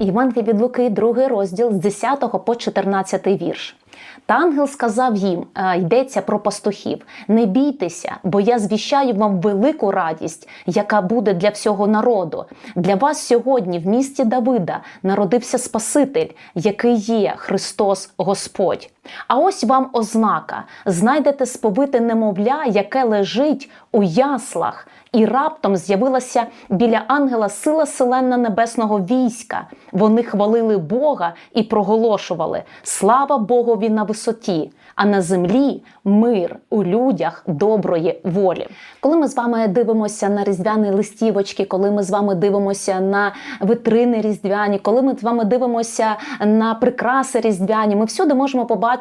Євангелій від Луки, другий розділ з 10 по 14 вірш. Та ангел сказав їм: е, йдеться про пастухів: не бійтеся, бо я звіщаю вам велику радість, яка буде для всього народу. Для вас сьогодні в місті Давида народився Спаситель, який є Христос Господь. А ось вам ознака: знайдете сповите немовля, яке лежить у яслах, і раптом з'явилася біля ангела сила селена небесного війська. Вони хвалили Бога і проголошували: Слава Богові на висоті, а на землі мир у людях доброї волі. Коли ми з вами дивимося на різдвяні листівочки, коли ми з вами дивимося на витрини різдвяні, коли ми з вами дивимося на прикраси різдвяні, ми всюди можемо побачити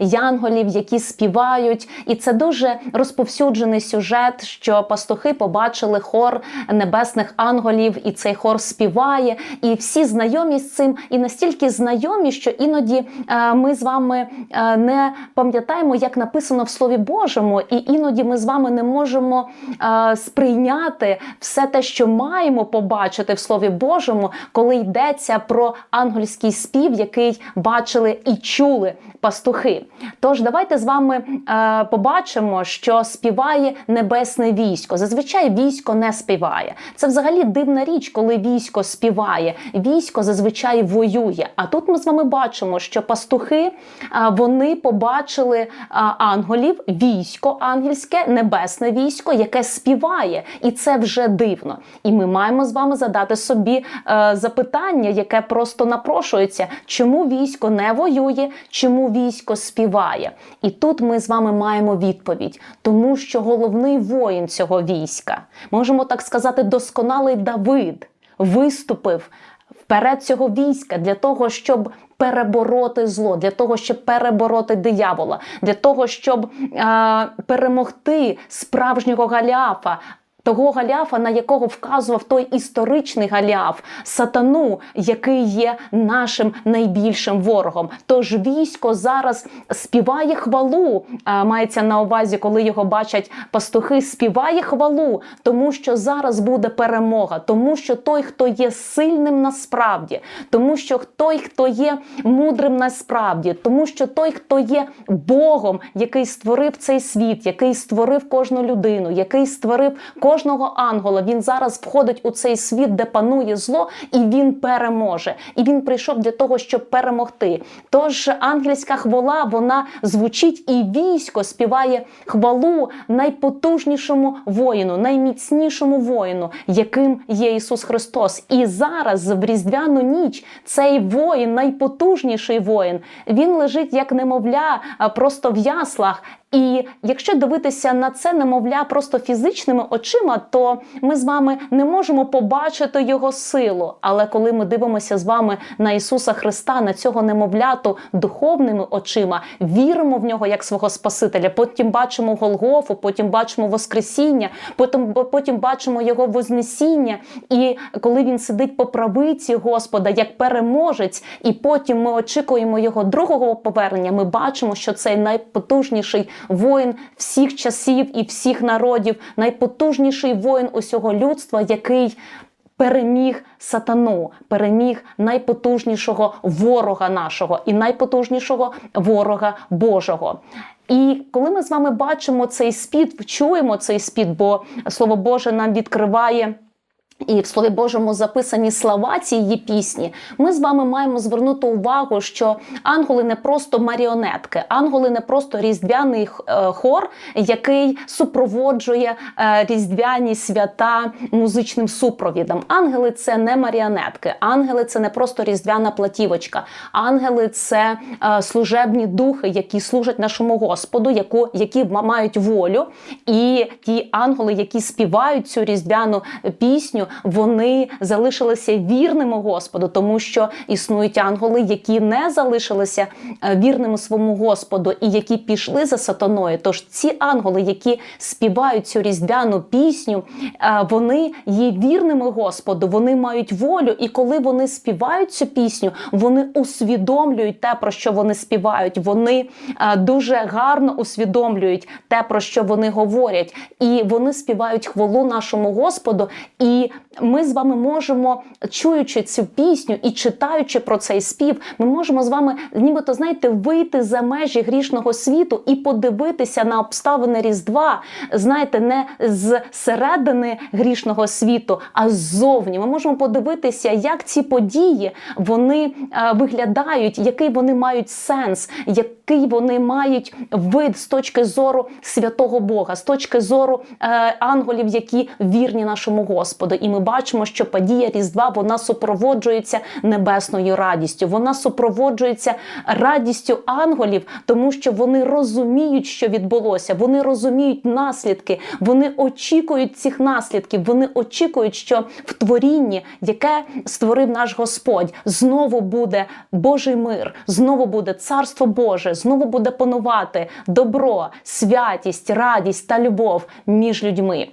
янголів, які співають, і це дуже розповсюджений сюжет, що пастухи побачили хор небесних ангелів, і цей хор співає, і всі знайомі з цим, і настільки знайомі, що іноді е, ми з вами е, не пам'ятаємо, як написано в Слові Божому, і іноді ми з вами не можемо е, сприйняти все те, що маємо побачити в Слові Божому, коли йдеться про ангельський спів, який бачили і чули пастухи. Тож давайте з вами е, побачимо, що співає небесне військо. Зазвичай військо не співає. Це взагалі дивна річ, коли військо співає. Військо зазвичай воює. А тут ми з вами бачимо, що пастухи е, вони побачили е, ангелів, військо ангельське, небесне військо, яке співає, і це вже дивно. І ми маємо з вами задати собі е, запитання, яке просто напрошується, чому військо не воює, чому військо співає. І тут ми з вами маємо відповідь, тому що головний воїн цього війська, можемо так сказати, досконалий Давид виступив вперед цього війська для того, щоб перебороти зло, для того, щоб перебороти диявола, для того, щоб е, перемогти справжнього Галіафа. Того Галіафа, на якого вказував той історичний Галіаф, сатану, який є нашим найбільшим ворогом. Тож військо зараз співає хвалу, мається на увазі, коли його бачать пастухи, співає хвалу, тому що зараз буде перемога, тому що той, хто є сильним насправді, тому що той, хто є мудрим насправді, тому що той, хто є Богом, який створив цей світ, який створив кожну людину, який створив кожного ангела, він зараз входить у цей світ, де панує зло, і він переможе. І він прийшов для того, щоб перемогти. Тож ангельська хвала вона звучить, і військо співає хвалу найпотужнішому воїну, найміцнішому воїну, яким є Ісус Христос. І зараз в різдвяну ніч цей воїн, найпотужніший воїн, він лежить як немовля, просто в яслах. І якщо дивитися на це немовля просто фізичними очима, то ми з вами не можемо побачити його силу. Але коли ми дивимося з вами на Ісуса Христа, на цього немовляту духовними очима, віримо в нього як свого Спасителя, потім бачимо Голгофу, потім бачимо Воскресіння, потім, потім бачимо його Вознесіння. І коли він сидить по правиці Господа як переможець, і потім ми очікуємо його другого повернення, ми бачимо, що цей найпотужніший воїн всіх часів і всіх народів, найпотужніший воїн усього людства, який переміг сатану, переміг найпотужнішого ворога нашого і найпотужнішого ворога Божого. І коли ми з вами бачимо цей спід, чуємо цей спід, бо Слово Боже нам відкриває. І в Слові Божому записані слова цієї пісні, ми з вами маємо звернути увагу, що ангели не просто маріонетки, ангели не просто різдвяний е, хор, який супроводжує е, різдвяні свята музичним супровідом. Ангели це не маріонетки, ангели це не просто різдвяна платівочка. Ангели це е, служебні духи, які служать нашому Господу, яку, які мають волю. І ті ангели, які співають цю різдвяну пісню вони залишилися вірними Господу, тому що існують ангели, які не залишилися е, вірними своєму Господу і які пішли за сатаною. Тож ці ангели, які співають цю різдвяну пісню, е, вони є вірними Господу, вони мають волю, і коли вони співають цю пісню, вони усвідомлюють те, про що вони співають. Вони е, дуже гарно усвідомлюють те, про що вони говорять, і вони співають хвалу нашому Господу. І ми з вами можемо, чуючи цю пісню і читаючи про цей спів, ми можемо з вами, нібито знаєте, вийти за межі грішного світу і подивитися на обставини Різдва, знаєте, не з середини грішного світу, а ззовні. Ми можемо подивитися, як ці події вони е, виглядають, який вони мають сенс, який вони мають вид з точки зору святого Бога, з точки зору е, ангелів, які вірні нашому Господу. І ми бачимо, що подія Різдва вона супроводжується небесною радістю. Вона супроводжується радістю ангелів, тому що вони розуміють, що відбулося. Вони розуміють наслідки, вони очікують цих наслідків. Вони очікують, що в творінні, яке створив наш Господь, знову буде Божий мир, знову буде царство Боже, знову буде панувати добро, святість, радість та любов між людьми.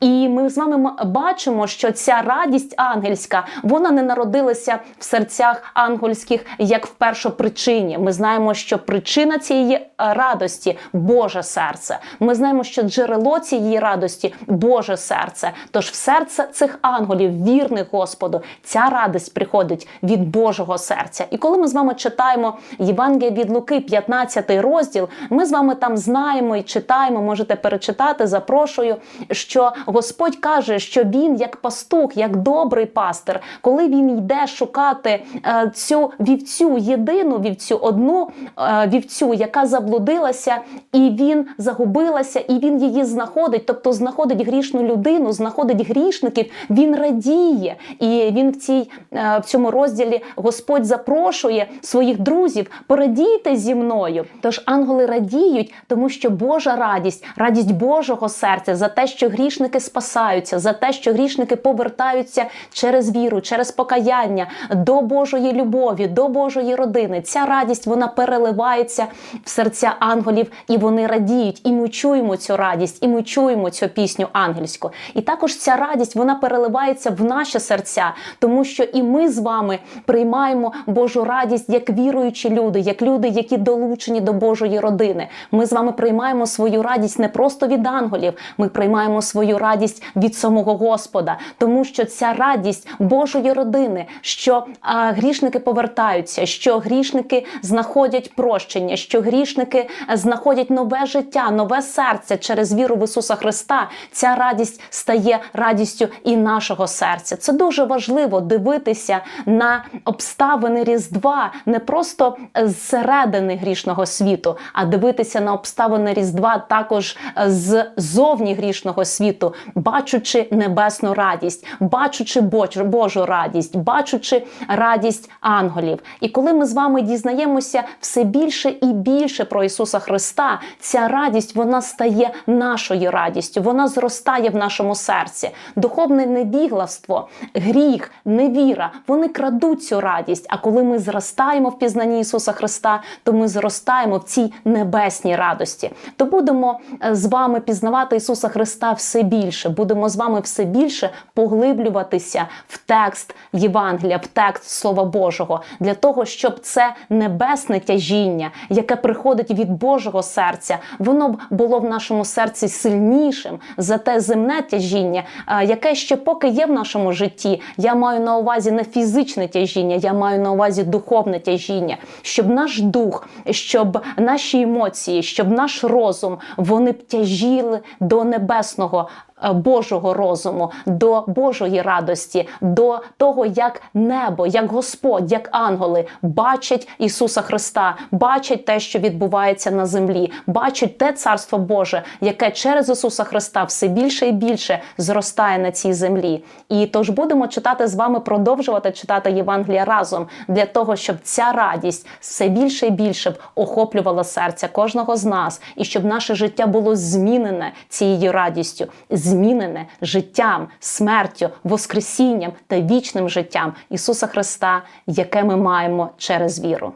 І ми з вами бачимо, що ця радість ангельська вона не народилася в серцях ангельських як в першопричині. Ми знаємо, що причина цієї е, радості Боже серце. Ми знаємо, що джерело цієї радості Боже серце. Тож в серце цих ангелів, вірних Господу, ця радість приходить від Божого серця. І коли ми з вами читаємо Євангелія від Луки, 15 розділ, ми з вами там знаємо і читаємо, можете перечитати, запрошую, що Господь каже, що він як пастух, як добрий пастир, коли він йде шукати е, цю вівцю, єдину вівцю, одну е, вівцю, яка заблудилася, і він загубилася, і він її знаходить, тобто знаходить грішну людину, знаходить грішників, він радіє. І він в цій е, в цьому розділі Господь запрошує своїх друзів, порадійте зі мною. Тож ангели радіють, тому що Божа радість, радість Божого серця за те, що грішники спасаються, за те, що грішники повертаються через віру, через покаяння до Божої любові, до Божої родини. Ця радість вона переливається в серця ангелів, і вони радіють. І ми чуємо цю радість, і ми чуємо цю пісню ангельську. І також ця радість вона переливається в наші серця, тому що і ми з вами приймаємо Божу радість як віруючі люди, як люди, які долучені до Божої родини. Ми з вами приймаємо свою радість не просто від ангелів, ми приймаємо свою радість від самого Господа, тому що ця радість Божої родини, що а, грішники повертаються, що грішники знаходять прощення, що грішники знаходять нове життя, нове серце через віру в Ісуса Христа. Ця радість стає радістю і нашого серця. Це дуже важливо дивитися на обставини Різдва не просто зсередини грішного світу, а дивитися на обставини Різдва також з зовні грішного світу, бачучи небесну радість, бачучи Божу радість, бачучи радість ангелів. І коли ми з вами дізнаємося все більше і більше про Ісуса Христа, ця радість вона стає нашою радістю, вона зростає в нашому серці. Духовне невігластво, гріх, невіра, вони крадуть цю радість. А коли ми зростаємо в пізнанні Ісуса Христа, то ми зростаємо в цій небесній радості. То будемо е, з вами пізнавати Ісуса Христа все більше. Будемо з вами все більше поглиблюватися в текст Євангелія, в текст Слова Божого, для того, щоб це небесне тяжіння, яке приходить від Божого серця, воно б було в нашому серці сильнішим за те земне тяжіння, яке ще поки є в нашому житті. Я маю на увазі не фізичне тяжіння, я маю на увазі духовне тяжіння, щоб наш дух, щоб наші емоції, щоб наш розум вони б тяжіли до небесного. Е, Божого розуму, до Божої радості, до того, як небо, як Господь, як ангели бачать Ісуса Христа, бачать те, що відбувається на землі, бачать те Царство Боже, яке через Ісуса Христа все більше і більше зростає на цій землі. І тож будемо читати з вами, продовжувати читати Євангелія разом для того, щоб ця радість все більше і більше охоплювала серця кожного з нас, і щоб наше життя було змінене цією радістю, змінене життям, смертю, воскресінням та вічним життям Ісуса Христа, яке ми маємо через віру.